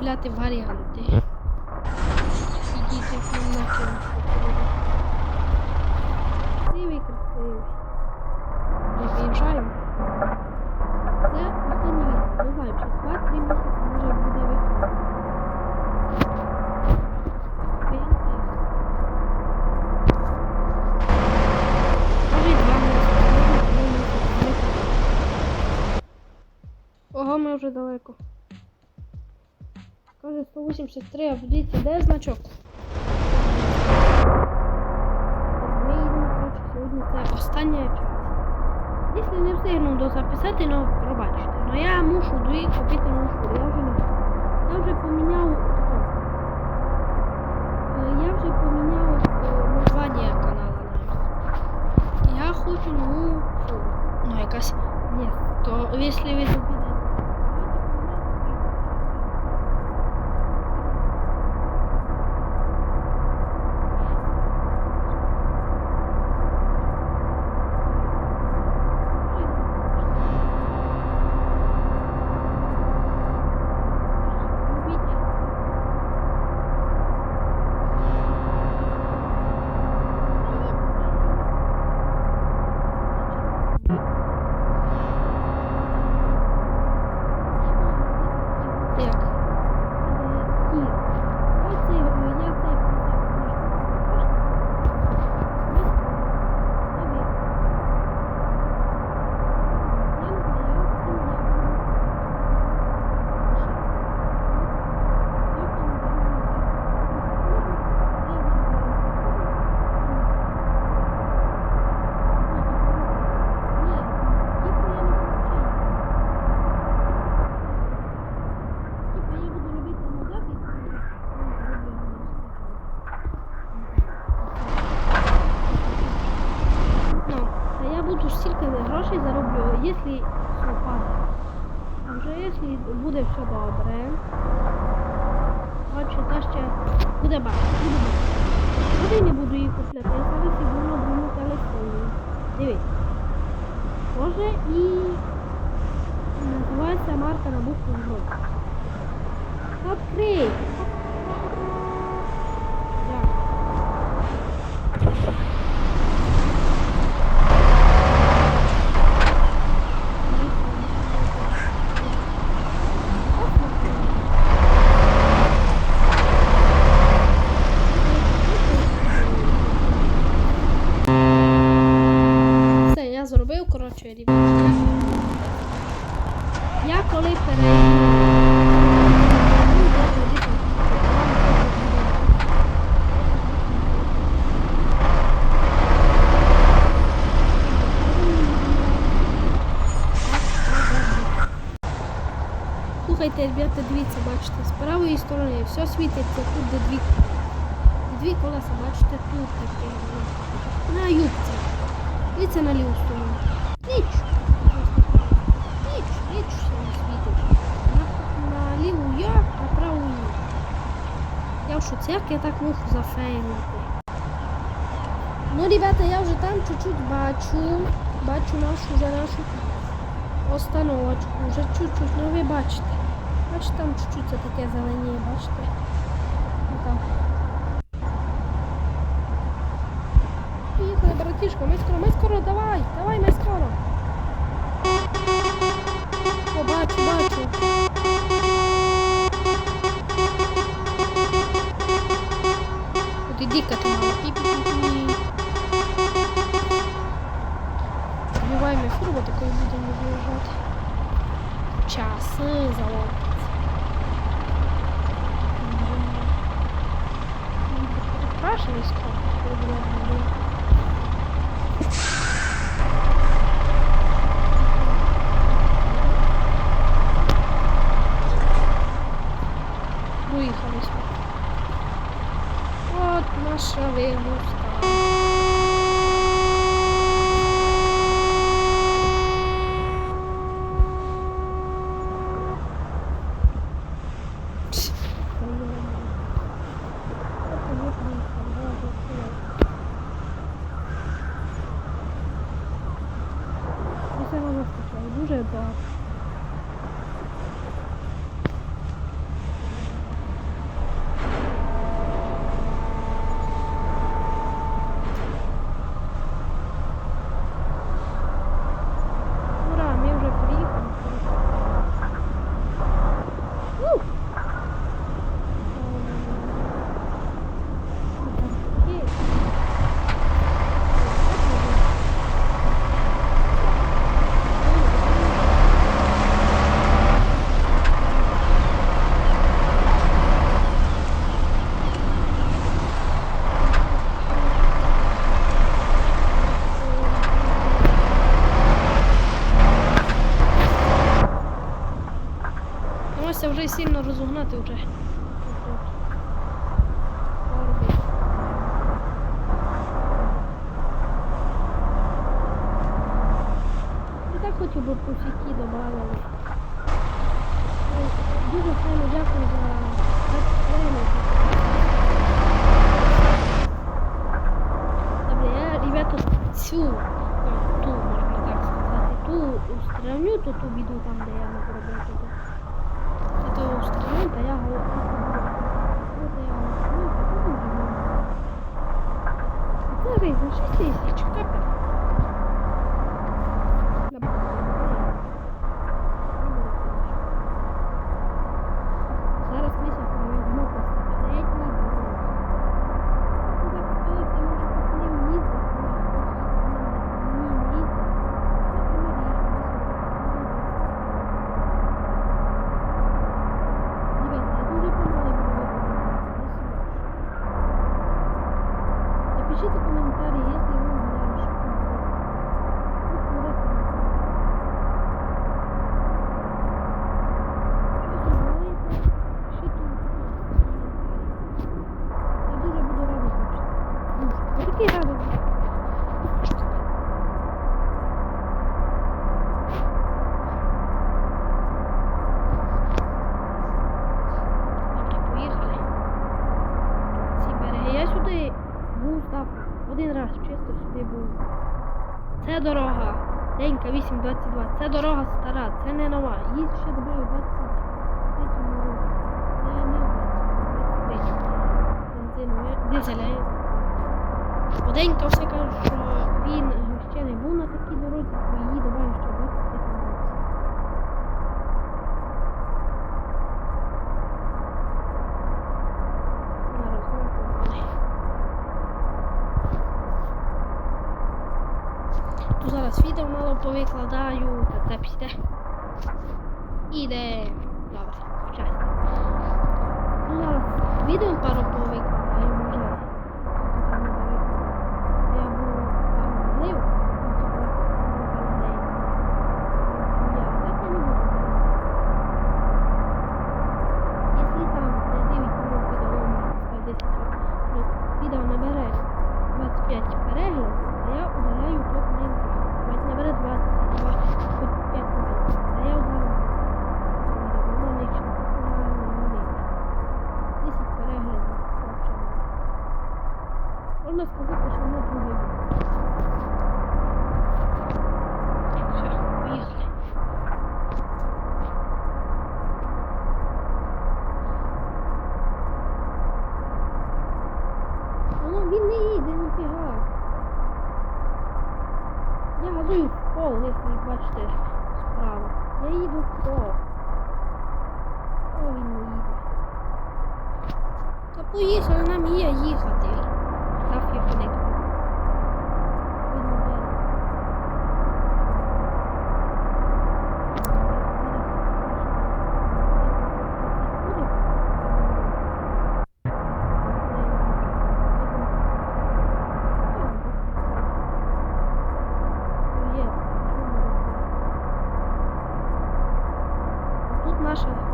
Виявляти варіанти. Ідіть, як нам накинуть. Красивий, красивий. Ми виїжджаємо. Це останній відео. Не знаю, через 2-3 місяці може буде місяці. Ого, ми вже далеко. Каже 183, а дивіться, де значок? Ми їдемо, коротше, сьогодні це остання часть. Якщо не встигну дозаписати, ну пробачте. Ну я мушу дві купити фуру. Я вже не можу. Я вже поміняв. Е, Я вже поміняв е, названня каналу. Я хочу нову фуру. Ну якась. Ні, то якщо ви зробите. Як? Ні. Я цей, я цей Типа я буду робити назад і Ну, та я буду стільки грошей зароблю, якщо все падає. А вже якщо буде все добре. Бачу, та ще буде бачити, буде бачити. Куди не буду її купляти? Я зараз іду на другому телефоні. Дивись. Може і називається марка на букву Ж. Открий! Так. Все, я зробив, коротше, ребята. Я коли перейду. Слухайте, ребята, дивіться, бачите, з правої сторони все світиться тут, де дві. Дві колеса, бачите, тут таке. На юбці. Дивіться на ліву сторону. Ніч. Ніч, ніч все світить. На, на ліву я, на праву ні. Я в шоці, як я так можу зафейнити. Ну, ребята, я вже там чуть-чуть бачу. Бачу нашу вже нашу остановочку. Вже чуть-чуть, ну ви бачите. Бачите, там чуть-чуть це таке зеленіє, бачите? Ну. Поїхали, братішко, ми скоро, ми скоро, давай, давай, ми скоро. який радий. Поїхали. Ці. Я сюди був став один раз, чисто сюди був. Це дорога. Денька 8.22. Це дорога стара, це не нова. Її ще додали 20. Дизеля. Швиденько все каже, що він ще не був на такій дорозі, бо її давай ще бути. Тут зараз відео мало повикладаю, та це піде. Іде. Добре, почай. Ну зараз відео пару повикладаю. наша.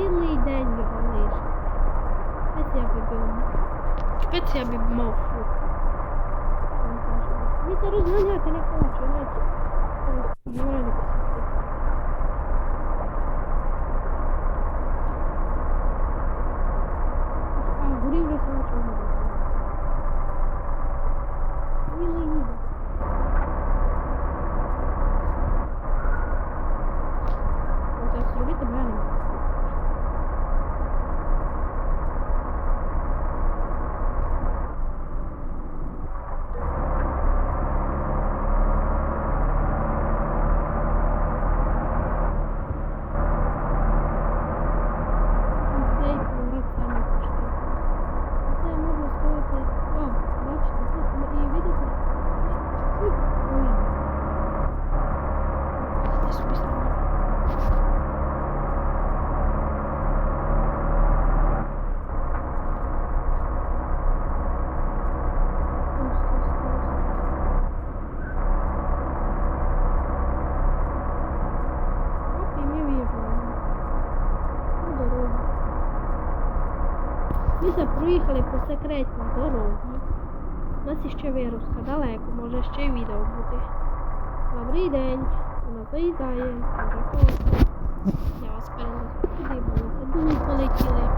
цілий день його лиш. Спеціал Спеціал мав фрукт. Він це розганяти не хочу, навіть. А, горів лісу чого. вже вируска далеко, може ще й відео буде. Добрий день, вона заїдає, Я вас перенесу туди, бо ми туди полетіли.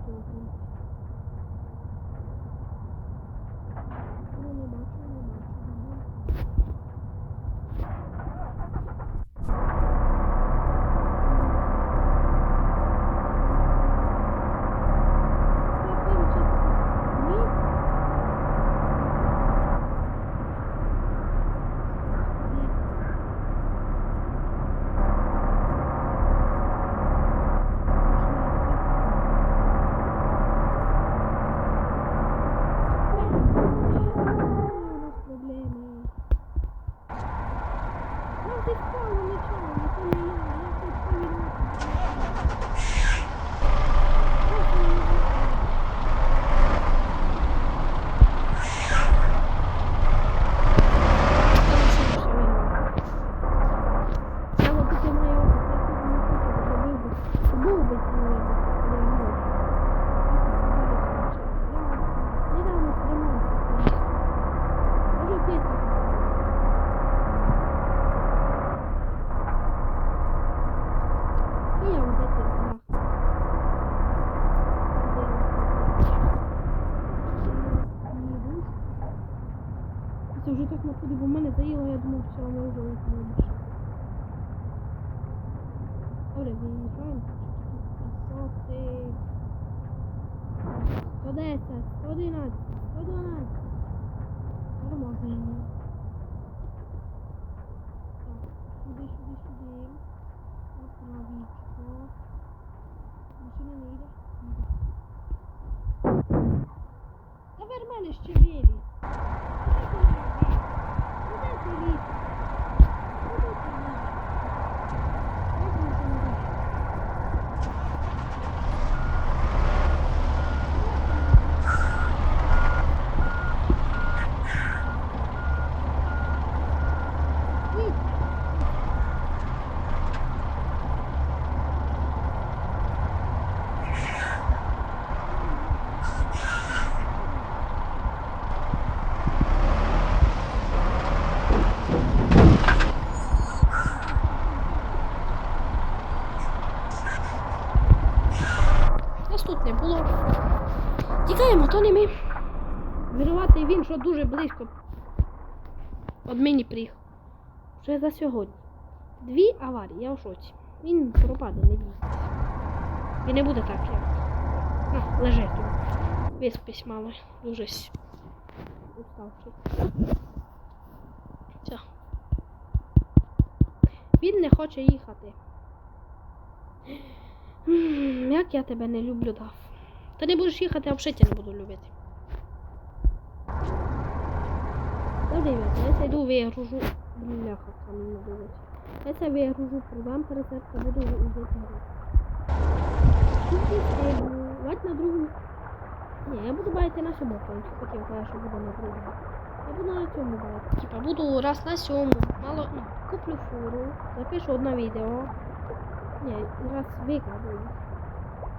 Кстати, хотів. Ну, не бачу. не бачу. Так, вирішити. Ні. Ні. У нас проблеми. Ну, ти впала, нічого, ніхто не я, я тут повинна. Треба таки моя був би цілий Недавно ремонт. Можу пити. І я вот эти два. Це вже так находить, бо в мене заїло, я думав, все, ми вже виїхали машину. Добре, виїжджаємо. Красоти. 110, 111, 112. Нормально. Так, сюди, сюди, сюди. Правічко. Машина не йде? Їде. Тепер в мене ще білі. Куди ти лізь? Куди ти лізь? Як він це не лізь? Їдь. Нас тут не було. Тікаємо, то не ми. Винуватий він, що дуже близько. От мені приїхав. Вже за сьогодні. Дві аварії, я в шоці. Він пропаде, не бійся. Він не буде так, як. На, лежи тут. Виспись, мало. Дуже уставший. Все. Він не хоче їхати. Як я тебе не люблю, Дав. Ти не будеш їхати, я взагалі не буду любити. Ребята, я йду вигружу. Бляха, камінь надивиться. Я це вигружу, продам по рецепту, буду грати. Бать на другу. Ні, я буду бавити на сьому фронті. Хотів казати, що буду на другому. Я буду на цьому бавити. Типа буду раз на сьому. Мало, ну, куплю фуру, запишу одне відео. Ні, раз викладу їх.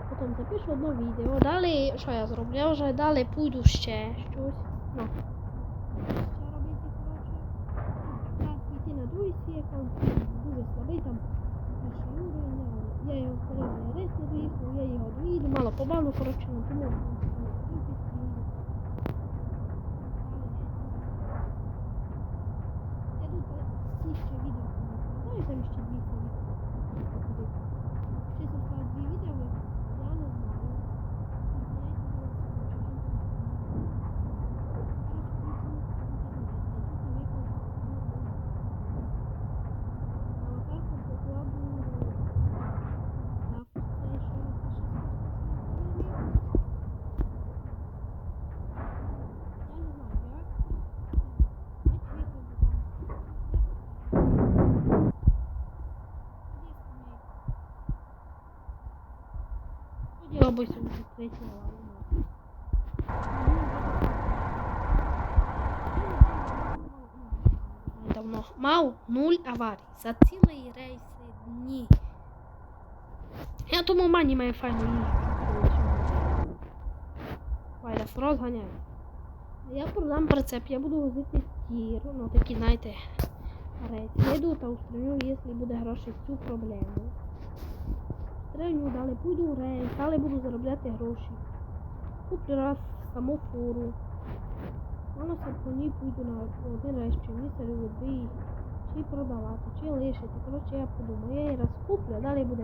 Потім запишу одне відео. Далі, що я зроблю? Я вже далі піду ще щось. Ну. Ще робити, коротше. Так, йти на аккаунт. Дуже слабий там. Перший уровень. Я, я його я рейс не доїхав, я його доїду. Мало побавлю, коротше, ну тому. Я тут ці ще відео. Там ще дві відео. Чесно сказати, дві відео я не знаю. Я не знаю, як. Собі відкрити лаву. Давно мав нуль аварій за цілий рейс дні. Я тому мані має файну їжу. Вайда фроз ганяє. Я продам прицеп, я буду возити тір, ну такі, знаєте, рейс. Я йду та устраню, якщо буде гроші цю проблему. Далі пойду в рейс, далі буду заробляти гроші. Куплю раз саму фуру. Воно по ній пойду на один рейс, чи мені сервіс, чи продавати, чи лишити. Коротше, я подумаю, я її раз куплю, а далі буде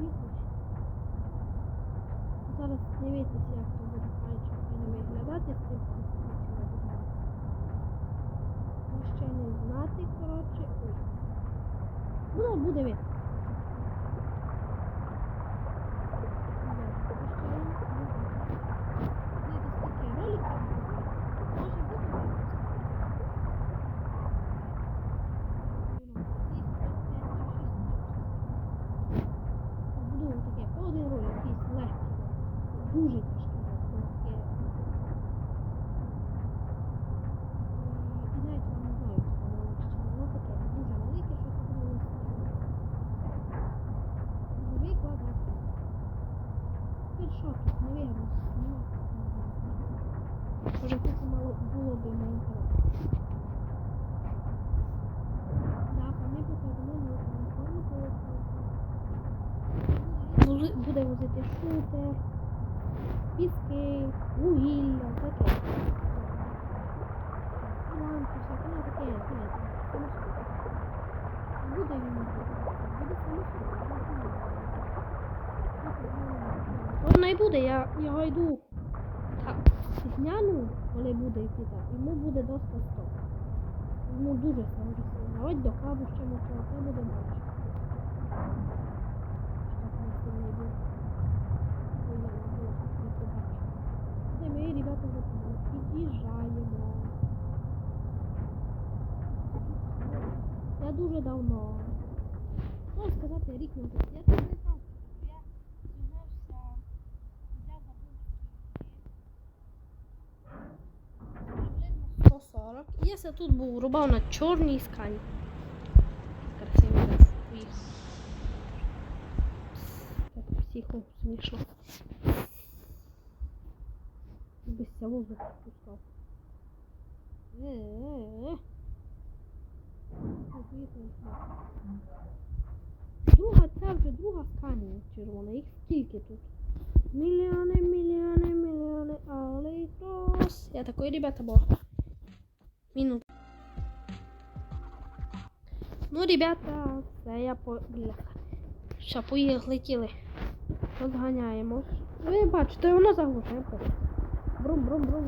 поїхали. Зараз дивитися, як то буде файно виглядати з цим конструкцією. Ну, ще не знати, коротше. Ой. Ну, буде. Буду таке по один ролик, якийсь легкий. Дуже тяжкий легкий. І навіть вам не знаю, як воно ще воно таке дуже велике, що це буде Викладати. Тепер що тут, навірно, знімати. Може тут мало було би на інтерес. Да, пам'ятаю, до мене телефону Були- буде возити шутер, піски, вугілля, таке. Ну. Буде він буде. Можна і буде, я його йду так, зняну, коли буде йти так, йому буде досить 100. Йому дуже сильно. Ось до кабу ще мотор, це буде бачити. Де ми, ребята, вже під'їжджаємо. Я дуже давно. Можна сказати, рік назад. Я тут не знав. Я зігнався. Я забув. Приблизно 140. І я ся тут був рубав на чорній скалі. Красивий раз поїхав. Так психу смішно. Без воздух сюди. Друга, це вже друга сканія червона. Їх скільки тут? Мільйони, мільйони, мільйони, але крос. Я такой, ребята, бог. Минут. Ну, ребята, це я по... Поїхали, летіли. Розганяємо. Ви бачите, воно заглушує. Брум, брум, брум.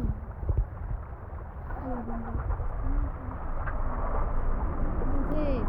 Ей,